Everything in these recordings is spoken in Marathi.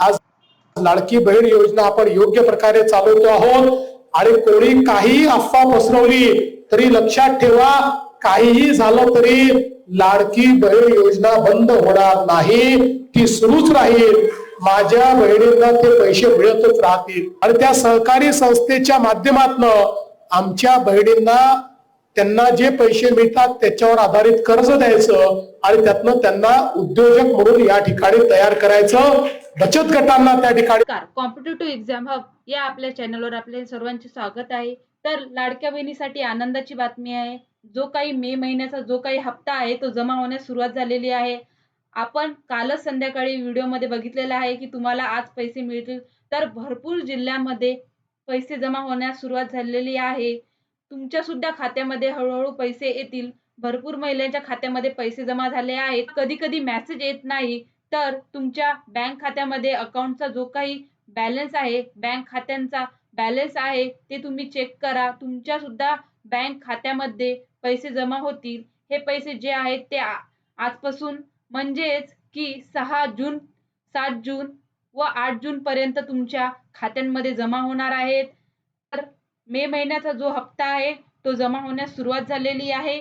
आज लाडकी बहीण योजना आपण योग्य प्रकारे चालवतो आहोत. आणि कोणी काही अफवा पसरवली तरी लक्षात ठेवा काहीही झालं तरी लाडकी बहीण योजना बंद होणार नाही. ती सुरूच राहील. माझ्या बहिणींना ते पैसे मिळतच राहतील. आणि त्या सहकारी संस्थेच्या माध्यमातून आमच्या बहिणींना त्यांना जे पैसे मिळतात त्याच्यावर आधारित कर्ज द्यायचं आणि त्यातनं त्यांना उद्योजक म्हणून या ठिकाणी तयार करायचं. बचत गटांना त्या ठिकाणी कॉम्पिटेटिव्ह एक्झाम हब या आपल्या चॅनलवर आपले सर्वांचे स्वागत आहे. तर लाडक्या बहिणीसाठी आनंदाची बातमी आहे. जो काही मे महिन्याचा जो काही हप्ता आहे तो जमा होण्यास सुरुवात झालेली आहे. आपण कालच संध्याकाळी व्हिडिओमध्ये बघितलेलं आहे की तुम्हाला आज पैसे मिळतील. तर भरपूर जिल्ह्यामध्ये पैसे जमा होण्यास सुरुवात झालेली आहे. तुमच्या सुद्धा खात्यामध्ये हळूहळू पैसे येतील. भरपूर महिलांच्या खात्यामध्ये पैसे जमा झाले आहेत. कधी कधी मेसेज येत नाही. तर तुमच्या बँक खात्यामध्ये अकाउंटचा जो काही बॅलन्स आहे बँक खात्यांचा बॅलन्स आहे ते तुम्ही चेक करा. तुमच्या सुद्धा बँक खात्यामध्ये पैसे जमा होतील. हे पैसे जे आहेत ते आजपासून म्हणजेच की सहा जून सात जून व आठ जून पर्यंत तुमच्या खात्यांमध्ये जमा होणार आहेत. मे महिन्याचा जो हप्ता आहे तो जमा होण्यास सुरुवात झालेली आहे.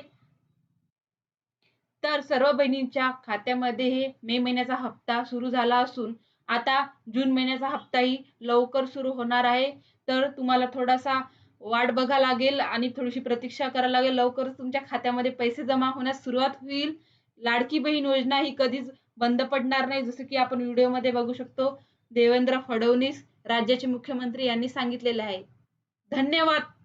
तर सर्व बहिणींच्या खात्यामध्ये हे मे महिन्याचा हप्ता सुरू झाला असून आता जून महिन्याचा हप्ताही लवकर सुरू होणार आहे. तर तुम्हाला थोडासा वाट बघा लागेल आणि थोडीशी प्रतीक्षा करावी लागेल. लवकरच तुमच्या खात्यामध्ये पैसे जमा होण्यास सुरुवात होईल. लाडकी बहीण योजना ही कधीच बंद पडणार नाही जसं की आपण व्हिडिओमध्ये बघू शकतो. देवेंद्र फडणवीस राज्याचे मुख्यमंत्री यांनी सांगितलेले आहे. धन्यवाद.